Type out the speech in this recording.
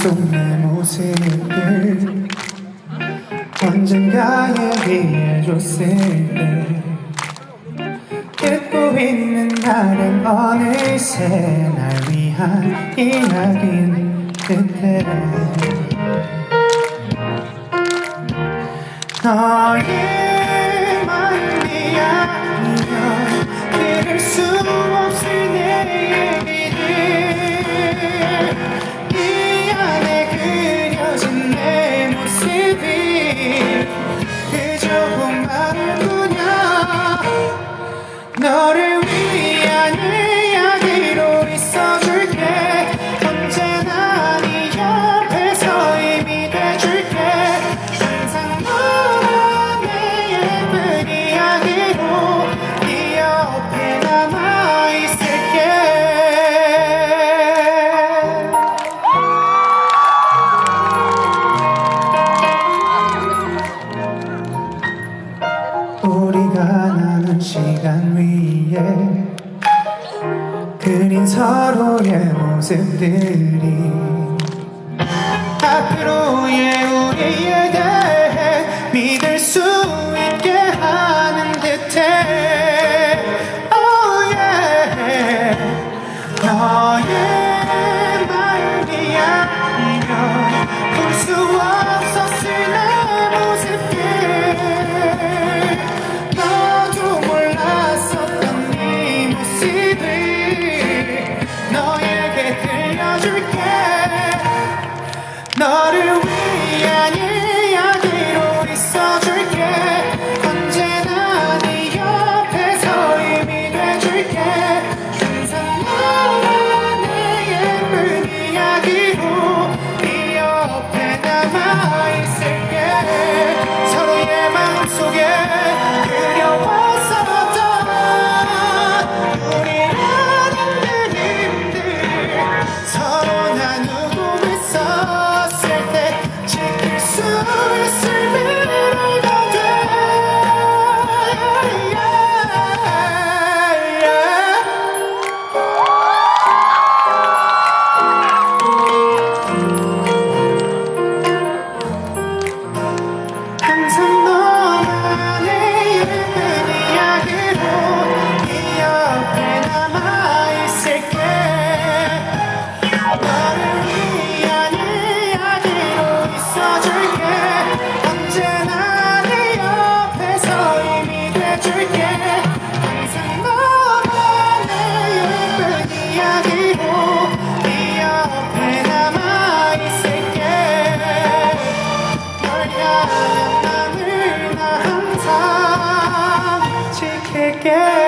속 내 모습을 언젠가 얘기해줬을 때듣고 있는 나는 어느새 날 위한 이야기인 듯해 너의 만 이야기여 들을 수 시간 위에 그린 서로의 모습들이 줄게 너를 take.